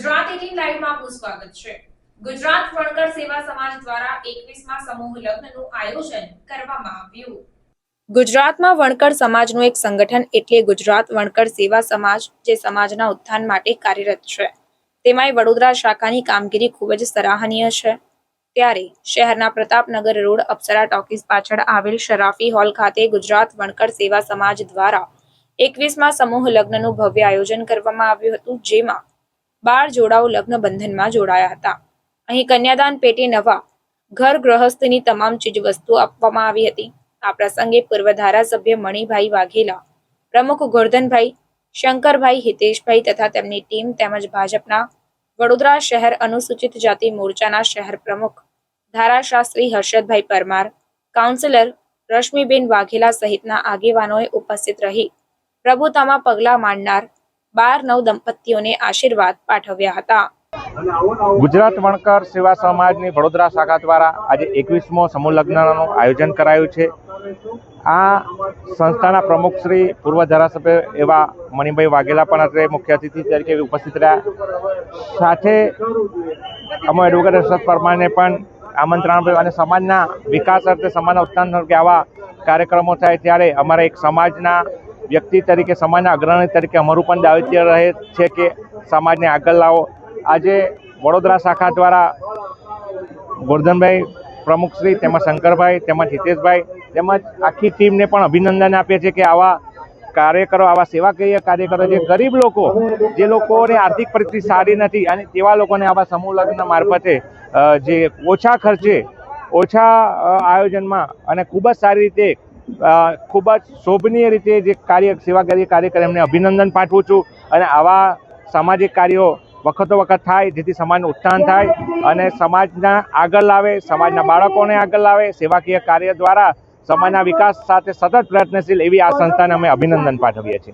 Gujarat eighteen લાઈવમાં આપનું સ્વાગત છે. ગુજરાત વણકર સેવા સમાજ દ્વારા એકવીસમાં સમૂહ લગ્નનું આયોજન કરવામાં આવ્યું. ગુજરાતમાં વણકર સમાજનું એક સંગઠન એટલે ગુજરાત વણકર સેવા સમાજ, જે સમાજના ઉત્થાન માટે કાર્યરત છે. તેમાંય વડોદરા શાખાની કામગીરી ખૂબ જ સરાહનીય છે. ત્યારે શહેરના પ્રતાપનગર રોડ અપ્સરા ટોકીઝ પાછળ આવેલ શરાફી હોલ ખાતે ગુજરાત વણકર સેવા સમાજ દ્વારા એકવીસમાં સમૂહ લગ્નનું ભવ્ય આયોજન કરવામાં આવ્યું હતું, જેમાં બાર જોડાઓ લગ્ન બંધનમાં જોડાયા હતા. અહીં કન્યાદાન પેટે નવા ઘર ગ્રહસ્થની તમામ ચીજવસ્તુઓ આપવામાં આવી હતી. આ પ્રસંગે પૂર્વ ધારાસભ્ય મણિભાઈ વાઘેલા, પ્રમુખ ગોરધનભાઈ, શંકરભાઈ, હિતેશભાઈ તથા તેમની ટીમ તેમજ ભાજપના વડોદરા શહેર અનુસૂચિત જાતિ મોરચાના શહેર પ્રમુખ ધારાશાસ્ત્રી હર્ષદભાઈ પરમાર, કાઉન્સિલર રશ્મિબેન વાઘેલા સહિતના આગેવાનોએ ઉપસ્થિત રહી પ્રભુતામાં પગલાં માંડનાર બાર નવ દંપતીઓને આશીર્વાદ પાઠવ્યા હતા. ગુજરાત વણકર સેવા સમાજની વડોદરા શાખા દ્વારા આજે એકવીસમો સમૂહ લગ્નનું આયોજન કરાયું છે. આ સંસ્થાના પ્રમુખ શ્રી, પૂર્વ ધારાસભ્ય એવા મણિભાઈ વાઘેલા પણ અત્રે મુખ્ય અતિથિ તરીકે ઉપસ્થિત રહ્યા. સાથે અમો એડવોકેટ હર્ષદ પરમારને પણ આમંત્રણ અને સમાજના વિકાસ અર્થે, સમાજના ઉત્થાન તરીકે આવા કાર્યક્રમો થાય ત્યારે અમારા એક સમાજના વ્યક્તિ તરીકે, સમાજના અગ્રણી તરીકે અમારું પણ દાયિત્વ રહે છે કે સમાજને આગળ લાવો. આજે વડોદરા શાખા દ્વારા ગોરધનભાઈ પ્રમુખશ્રી તેમજ શંકરભાઈ, તેમજ હિતેશભાઈ, તેમજ આખી ટીમને પણ અભિનંદન આપીએ છીએ કે આવા કાર્યકરો, આવા સેવાકીય કાર્યકરો, જે ગરીબ લોકો, જે લોકોને આર્થિક પરિસ્થિતિ સારી નથી અને તેવા લોકોને આવા સમૂહ લગ્ન મારફતે જે ઓછા ખર્ચે, ઓછા આયોજનમાં અને ખૂબ જ સારી રીતે ખૂબ જ શોભનીય રીતે જે કાર્ય સેવાકીય કાર્ય કરે એમને અભિનંદન પાઠવું છું અને આવા સામાજિક કાર્યો વખતો વખત થાય, જેથી સમાજનું ઉત્થાન થાય અને સમાજના આગળ લાવે, સમાજના બાળકોને આગળ લાવે, સેવાકીય કાર્ય દ્વારા સમાજના વિકાસ સાથે સતત પ્રયત્નશીલ એવી આ સંસ્થાને અમે અભિનંદન પાઠવીએ છીએ.